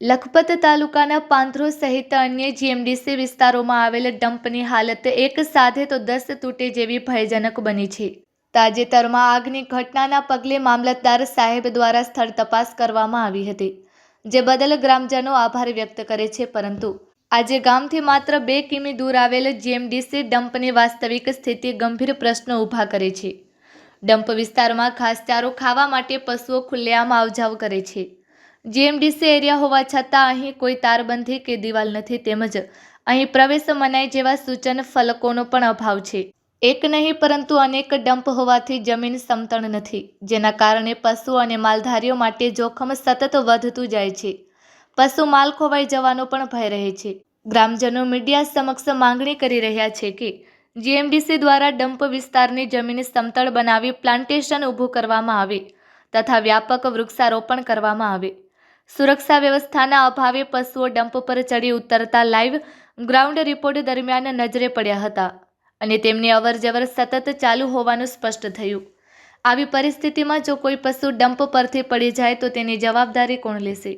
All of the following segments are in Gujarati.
લખપત તાલુકાના પાંથરો સહિત અન્ય જીએમડીસી વિસ્તારોમાં આવેલ ડમ્પની હાલત એક સાથે તો દસ તૂટે જેવી ભયજનક બની છે. તાજેતરમાં આગની ઘટનાના પગલે મામલતદાર સાહેબ દ્વારા સ્થળ તપાસ કરવામાં આવી હતી, જે બદલ ગ્રામજનો આભાર વ્યક્ત કરે છે, પરંતુ આજે ગામથી માત્ર બે કિમી દૂર આવેલ જીએમડીસી ડમ્પની વાસ્તવિક સ્થિતિ ગંભીર પ્રશ્નો ઊભા કરે છે. ડમ્પ વિસ્તારમાં ઘાસચારો ખાવા માટે પશુઓ ખુલ્લેઆમ આવજાવ કરે છે. જીએમડીસી એરિયા હોવા છતાં અહીં કોઈ તારબંધી કે દિવાલ નથી તેમજ અહીં પ્રવેશ મનાઈ જેવા સૂચન ફલકોનો પણ અભાવ છે. એક નહીં, પરંતુ અનેક ડમ્પ હોવાથી જમીન સમતળ નથી, જેના કારણે પશુ અને માલધારીઓ માટે જોખમ સતત વધતું જાય છે. પશુ માલ ખોવાઈ જવાનો પણ ભય રહે છે. ગ્રામજનો મીડિયા સમક્ષ માંગણી કરી રહ્યા છે કે જીએમડીસી દ્વારા ડમ્પ વિસ્તારની જમીન સમતળ બનાવી પ્લાન્ટેશન ઊભું કરવામાં આવે તથા વ્યાપક વૃક્ષારોપણ કરવામાં આવે. સુરક્ષા વ્યવસ્થાના અભાવે પશુઓ ડમ્પ પર ચડી ઉતરતા લાઈવ ગ્રાઉન્ડ રિપોર્ટ દરમિયાન નજરે પડ્યા હતા અને તેમની અવરજવર સતત ચાલુ હોવાનું સ્પષ્ટ થયું. આવી પરિસ્થિતિમાં જો કોઈ પશુ ડમ્પ પરથી પડી જાય તો તેની જવાબદારી કોણ લેશે?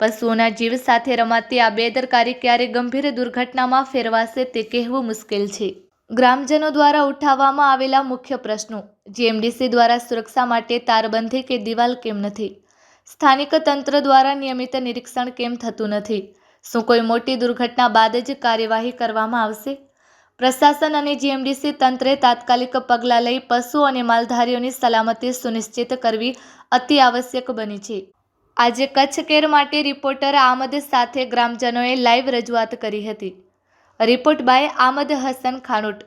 પશુઓના જીવ સાથે રમાતી આ બેદરકારી ક્યારે ગંભીર દુર્ઘટનામાં ફેરવાશે તે કહેવું મુશ્કેલ છે. ગ્રામજનો દ્વારા ઉઠાવવામાં આવેલા મુખ્ય પ્રશ્નો જીએમડીસી દ્વારા સુરક્ષા માટે તારબંધી કે દિવાલ કેમ નથી? સ્થાનિક તંત્ર દ્વારા નિયમિત નિરીક્ષણ કેમ થતું નથી? શું કોઈ મોટી દુર્ઘટના બાદ જ કાર્યવાહી કરવામાં આવશે? પ્રશાસન અને જીએમડીસી તંત્રે તાત્કાલિક પગલાં લઈ પશુ અને માલધારીઓની સલામતી સુનિશ્ચિત કરવી અતિ આવશ્યક બની છે. આજે કચ્છ કેર માટે રિપોર્ટર આમદ સાથે ગ્રામજનોએ લાઈવ રજૂઆત કરી હતી. Report by Aamad Hasan Khanot.